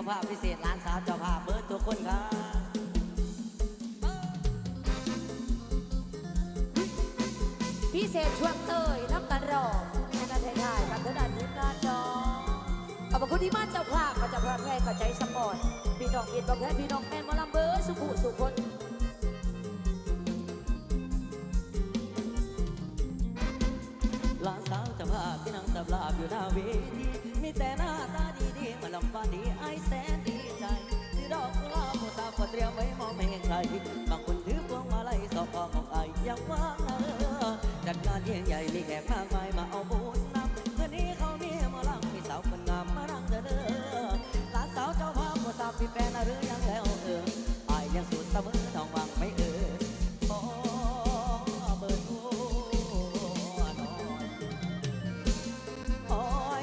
าภาพพิเศษร้านสาวเจ้าภาพเบิร์ดทุกคนครับพิเศษช่วงเตยน้ำกันรอในนาไทยไทยกับเธอดันทีมงาจอขอบคุณที่มาเจ้าภาพมาเจ้าภาพแม่ก็ใจสปอร์ตพี่น้องอินบอกแค่พี่น้องแม่นหมอลำเบอร์สุขุสุคนร้านสาวเจ้าภาพที่นั่งตับลาบอยู่หน้าเวทีมีแต่หน้าตาดีๆมาลำฟ้าดีไอ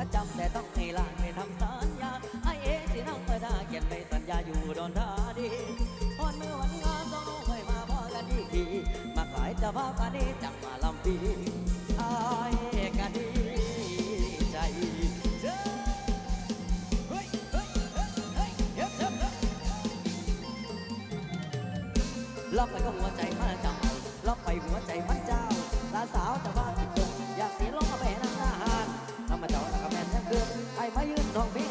มาจำแต่ต้องให้ลางให้ทำสัญญาไอเอสินั่งเมื่อได้เขียนในสัญญาอยู่ดอนทาดีพอนเมื่อวันงานต้องเคยมาพอกันอีกทีมาขายจะพากันนี้จังมาลำปีไอกันดีใจเจ้าล็อกไปก็หัวใจมันจับล็อกไปหัวใจมันเจ้าลาสาวจะว่าติตรงอยากเสียลงมาไปนั่งหน้าห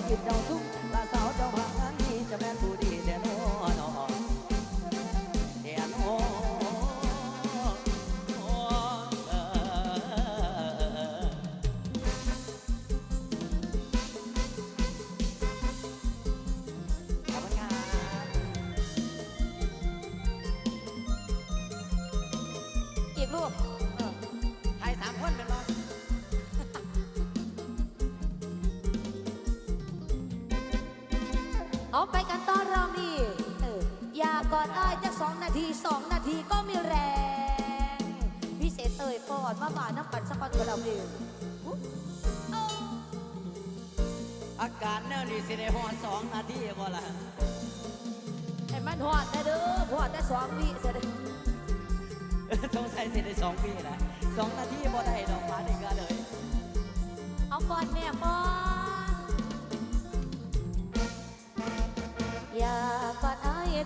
น้องเพลงยืนเจ้าซุ้มลาสาวเจ้าภางานนี้จะแม่นผู้ดีแต่โน่นอแต่โน่เออขอบคุณครับอีกรูป เอาไปกันต่อรองนี่เอออย่ากอดอ้ายจะสองนาทีสองนาทีก็มีแรง พิเศษเตยฟอดมาบ่าน้ำปันสักปันกับเราเองอุ๊ยเอาอาการแนวนี้สิได้ฮอดสองนาทีบ่ล่ะให้มันหอดแต่เด้อหอดแต่สองวิเสียเด้อสงสัยสิได้สองปีนะสองนาทีบ่ได้ดอกมาดีก็เลย เอาก่อนแม่ก่อน